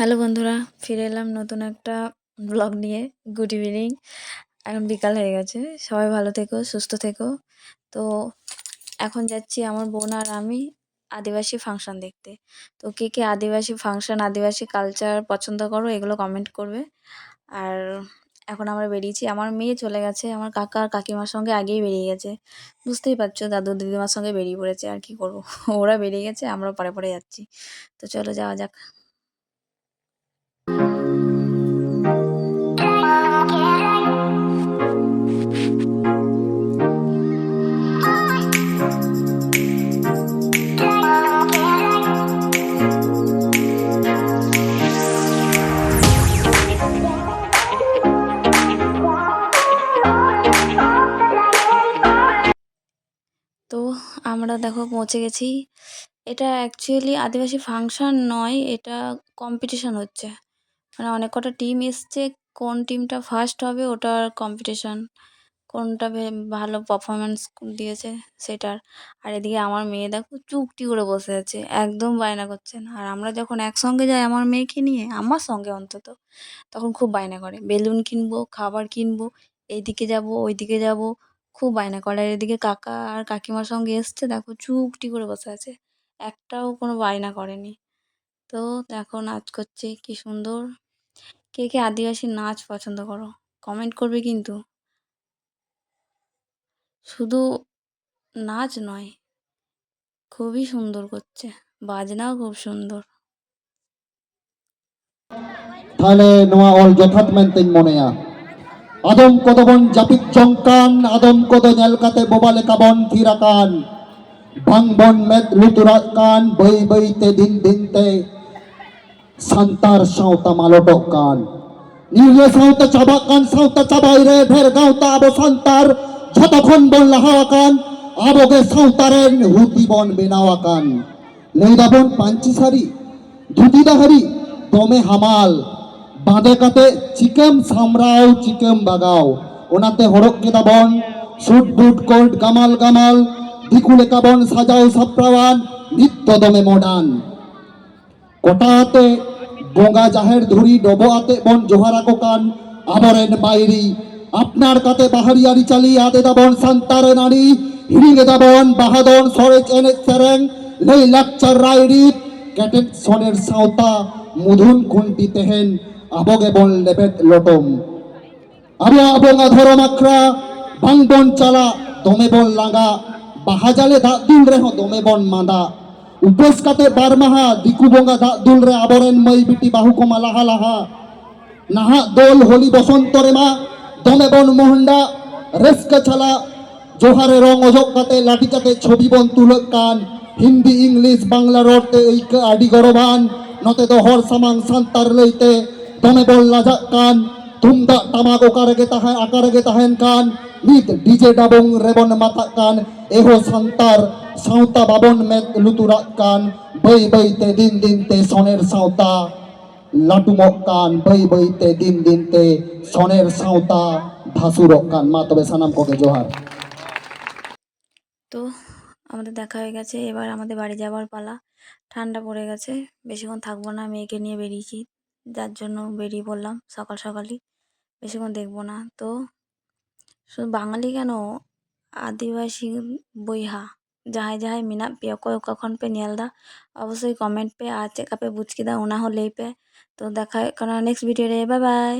Hello বন্ধুরা, ফিরে এলাম নতুন একটা ব্লগ নিয়ে। গুড ইভিনিং এখন বিকাল হয়ে গেছে। সবাই ভালো থেকো, সুস্থ থেকো। তো এখন যাচ্ছি আমার বোন আর আমি আদিবাসী ফাংশন দেখতে। তো কে কে আদিবাসী ফাংশন আদিবাসী কালচার পছন্দ করো, এগুলো কমেন্ট করবে। আর এখন আমরা বেরিয়েছি। আমার মেয়ে চলে গেছে। আমার কাকা আর কাকিমার সঙ্গে আগেই বেরিয়ে গেছে। বুঝতেই পারছ, দাদু দিদিমার সঙ্গে বেরিয়ে পড়েছে। আর কি করব? ওরা বেরিয়ে গেছে আমরা পরে পরে যাচ্ছি। তো চলো যাওয়া যাক। তো আমরা দেখো পৌঁছে গেছি। এটা অ্যাকচুয়ালি আদিবাসী ফাংশন নয়, এটা কম্পিটিশান হচ্ছে। মানে অনেক কটা টিম এসছে, কোন টিমটা ফার্স্ট হবে ওটার কম্পিটিশন কোনটা ভালো পারফরমেন্স দিয়েছে সেটার। আর এদিকে আমার মেয়ে দেখো চুপটি করে বসে আছে, একদম বায়না করছে না। আর আমরা যখন একসঙ্গে যাই আমার মেয়েকে নিয়ে, আমার সঙ্গে অন্তত, তখন খুব বায়না করে। বেলুন কিনবো, খাবার কিনবো, এইদিকে যাব, ওইদিকে যাব খুব বায়না করে। আর এদিকে কাকা আর কাকিমার সঙ্গে এসছে, দেখো চুপটি করে বসে আছে। একটাও কোনো বায়না করেনি। তো দেখো নাচ করছে, কি সুন্দর। কে কে আদিবাসী নাচ পছন্দ করো? কমেন্ট করবে কিন্তু। শুধু নাচ নয়, খুবই সুন্দর করছে। বাজনাও খুব সুন্দর। তাহলে নোয়া অল যথাৎ মেনতেন মনেয়া। আদম কদবন জাপিত চমকান আদম কত নেলকাতে বোবালে কাবন থিরাকান। ভাঙবন মেদ লুতুরাত কান বই বইতে দিন দিনতে সান্তার সাঁওতা মালটক কান নির্লে সাঁওতা চাবা কান সাঁওতা চাবাই রে ঢের গাঁওতা আবো সান্তার, যতক্ষণ বন লাহাওয়া কান আবগে সাঁওতারের হুতি বন বেনাওয়া কান লইদাবন পাঞ্চি সারি ধুতি দাহারি, দমে হামাল। ᱵᱟᱸᱫᱮ ᱠᱟᱛᱮ ᱪᱤᱠᱟᱹᱢ ᱥᱟᱢᱲᱟᱣ ᱪᱤᱠᱟᱹᱢ ᱵᱟᱜᱟᱣ ᱚᱱᱟᱛᱮ ᱦᱚᱨᱚᱜ ᱠᱮᱫᱟ ᱵᱚᱱ ᱥᱩᱴ ᱵᱩᱴ ᱠᱳᱴ ᱜᱟᱢᱟᱞ ᱜᱟᱢᱟল ᱫᱤᱠᱩ ᱞᱮᱠᱟ ᱵᱚᱱ ᱥᱟᱡᱟᱣ ᱥᱟᱯᱲᱟᱣᱟᱱ ᱱᱤᱛ ᱫᱚᱢᱮ ᱢᱚᱰᱟᱱ ᱠᱚᱴᱟ ᱟᱛᱮ ᱵᱚᱸᱜᱟ ᱡᱟᱦᱮᱨ ᱫᱷᱩᱲᱤ ᱰᱚᱵᱚ ᱟᱛᱮ ᱵᱚᱱ ᱡᱚᱦᱟᱨ ᱟᱠᱚ ᱠᱟᱱ ᱟᱵᱚᱨᱮᱱ ᱵᱟᱭᱨᱤ ᱟᱯᱱᱟর কাতে বাহারি আরিচালি আদে দাবন সান্তারে নারী হিড়িঙে দাবন বাহাদন সরেজ এনে সেরেং লেই লাকচার রাইরিত ক্যাটেট সনের সাঁওতা মুধুন খুন্টি তেহেন আবগে বন লেবেট লটম। আবো আবঙ্গা ধরম আখড়া বাংবন চালা, দমে বন লাঙ্গা বাহাজালে দাগ দুল রেহ, দমে বন মাদা। উপোস কাতে বার মাহা, দিকু বঙ্গা দাগ দুল রে আবরেন মই বিটি বাহু কমা লাহা লাহা। নাহা দোল হোলি বসন্ত রে মা, দমে বন মোহন্ডা রেস্কা ছালা জোহারে রং অজক কাতে লাঠি কাতে ছবি বন তুলক কান। হিন্দি, ইংলিশ, বাংলা রড়তে ঐক্য আডি গরবান। নতে তো হর সামাং সান্তার লইতে দমে বল লাজাক কান তুমদাক তামাক ওকারগে তাহায় আকারগে তাহেন কান নিত ডিজে ডাবং রেবন মাথা কান এহো সান্তার সাঁওতা বাবন মেদ লুতুরাক কান বই বইতে দিন দিনতে সনের সাঁওতা লাটুমক কান বই বইতে দিন দিনতে সনের সাঁওতা ধাসুরক কান মা তবে সানাম কোকে জোহার তো আমাদের দেখা হয়ে গেছে, এবার আমাদের বাড়ি যাওয়ার পালা। ঠান্ডা পড়ে গেছে, বেশিক্ষণ থাকব না, মেয়েকে নিয়ে বেরিয়েছি। যার জন্য বেরিয়ে পড়লাম সকাল সকালই। বেশিক্ষণ দেখব না। তো শুধু বাঙালি কেন? আদিবাসী বইহা যাহাই যাহাই মিনা পেয় কখন পে নিয়ালদা? অবশ্যই কমেন্ট পে আর চেক আপে বুচকি দা ওনা হলেই পে। তো দেখা কারণ নেক্সট ভিডিও রে বাই বাই